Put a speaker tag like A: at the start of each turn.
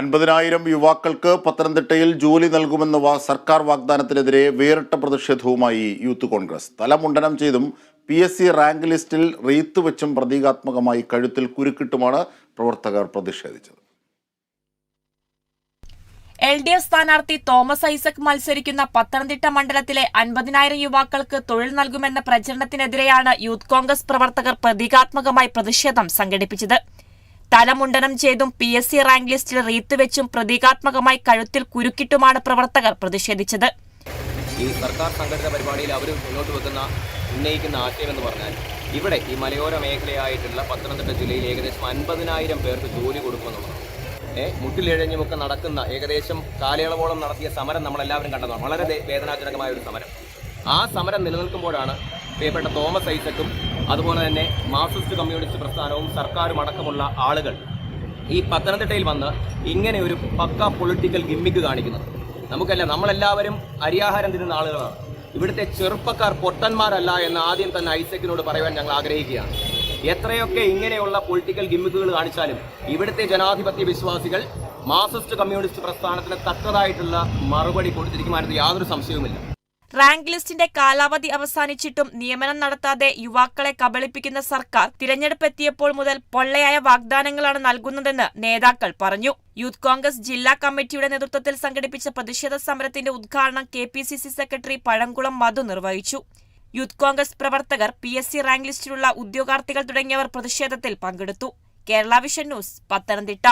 A: അൻപതിനായിരം യുവാക്കൾക്ക് പത്തനംതിട്ടയിൽ ജോലി നൽകുമെന്ന സർക്കാർ വാഗ്ദാനത്തിനെതിരെ വേറിട്ട പ്രതിഷേധവുമായി യൂത്ത് കോൺഗ്രസ്. തലമുണ്ടനം ചെയ്തും പി എസ് സി റാങ്ക് ലിസ്റ്റിൽ റീത്ത് വെച്ചും പ്രതീകാത്മകമായി കഴുത്തിൽ കുരുക്കിട്ടുമാണ് പ്രവർത്തകർ പ്രതിഷേധിച്ചത്.
B: എൽ ഡി എഫ് സ്ഥാനാർത്ഥി തോമസ് ഐസക് മത്സരിക്കുന്ന പത്തനംതിട്ട മണ്ഡലത്തിലെ അൻപതിനായിരം യുവാക്കൾക്ക് തൊഴിൽ നൽകുമെന്ന പ്രചരണത്തിനെതിരെയാണ് യൂത്ത് കോൺഗ്രസ് പ്രവർത്തകർ പ്രതീകാത്മകമായി പ്രതിഷേധം സംഘടിപ്പിച്ചത്. തലമുണ്ടനം ചെയ്തും പി എസ് സി റാങ്ക് ലിസ്റ്റിൽ റീത്ത് വെച്ചും പ്രതീകാത്മകമായി കഴുത്തിൽ കുരുക്കിട്ടുമാണ് പ്രവർത്തകർ പ്രതിഷേധിച്ചത്.
C: ഈ സർക്കാർ സംഘടിത പരിപാടിയിൽ അവർ മുന്നോട്ട് വെക്കുന്ന ഉന്നയിക്കുന്ന ആശയം എന്ന് പറഞ്ഞാൽ ഇവിടെ ഈ മലയോര മേഖലയായിട്ടുള്ള പത്തനംതിട്ട ജില്ലയിൽ ഏകദേശം അൻപതിനായിരം പേർക്ക് ജോലി കൊടുക്കുമെന്നുള്ളതാണ്. ഏഹ് മുട്ടിലിഴഞ്ഞുമൊക്കെ നടക്കുന്ന ഏകദേശം കാലയളവോളം നടത്തിയ സമരം നമ്മളെല്ലാവരും കണ്ടതാണ്. വളരെ വേദനാജനകമായ ഒരു സമരം. ആ സമരം നിലനിൽക്കുമ്പോഴാണ് പ്രിയപ്പെട്ട തോമസ് ഐസക്കും അതുപോലെ തന്നെ മാർക്സിസ്റ്റ് കമ്മ്യൂണിസ്റ്റ് പ്രസ്ഥാനവും സർക്കാരും അടക്കമുള്ള ആളുകൾ ഈ പത്തനംതിട്ടയിൽ വന്ന് ഇങ്ങനെ ഒരു പക്ക പൊളിറ്റിക്കൽ ഗിമ്മിക്ക് കാണിക്കുന്നത്. നമുക്കല്ല നമ്മളെല്ലാവരും അരിയാഹാരം തിന്നുന്ന ആളുകളാണ്. ഇവിടുത്തെ ചെറുപ്പക്കാർ പൊട്ടന്മാരല്ല എന്ന് ആദ്യം തന്നെ ഐസക്കിനോട് പറയുവാൻ ഞങ്ങൾ ആഗ്രഹിക്കുകയാണ്. എത്രയൊക്കെ ഇങ്ങനെയുള്ള പൊളിറ്റിക്കൽ ഗിമ്മിക്കുകൾ കാണിച്ചാലും ഇവിടുത്തെ ജനാധിപത്യ വിശ്വാസികൾ മാർക്സിസ്റ്റ് കമ്മ്യൂണിസ്റ്റ് പ്രസ്ഥാനത്തിന് തക്കതായിട്ടുള്ള മറുപടി കൊടുത്തിരിക്കുമായിരുന്നു യാതൊരു സംശയവുമില്ല.
B: റാങ്ക് ലിസ്റ്റിന്റെ കാലാവധി അവസാനിച്ചിട്ടും നിയമനം നടത്താതെ യുവാക്കളെ കബളിപ്പിക്കുന്ന സർക്കാർ തിരഞ്ഞെടുപ്പ് എത്തിയപ്പോൾ മുതൽ പൊള്ളയായ വാഗ്ദാനങ്ങളാണ് നൽകുന്നതെന്ന് നേതാക്കൾ പറഞ്ഞു. യൂത്ത് കോൺഗ്രസ് ജില്ലാ കമ്മിറ്റിയുടെ നേതൃത്വത്തിൽ സംഘടിപ്പിച്ച പ്രതിഷേധ സമരത്തിന്റെ ഉദ്ഘാടനം K P C C secretary Pazhakulam Madhu നിർവഹിച്ചു. യൂത്ത് കോൺഗ്രസ് പ്രവർത്തകർ പി എസ് സി റാങ്ക് ലിസ്റ്റിലുള്ള ഉദ്യോഗാർത്ഥികൾ തുടങ്ങിയവർ പ്രതിഷേധത്തിൽ പങ്കെടുത്തു. Kerala vision news Pathanamthitta.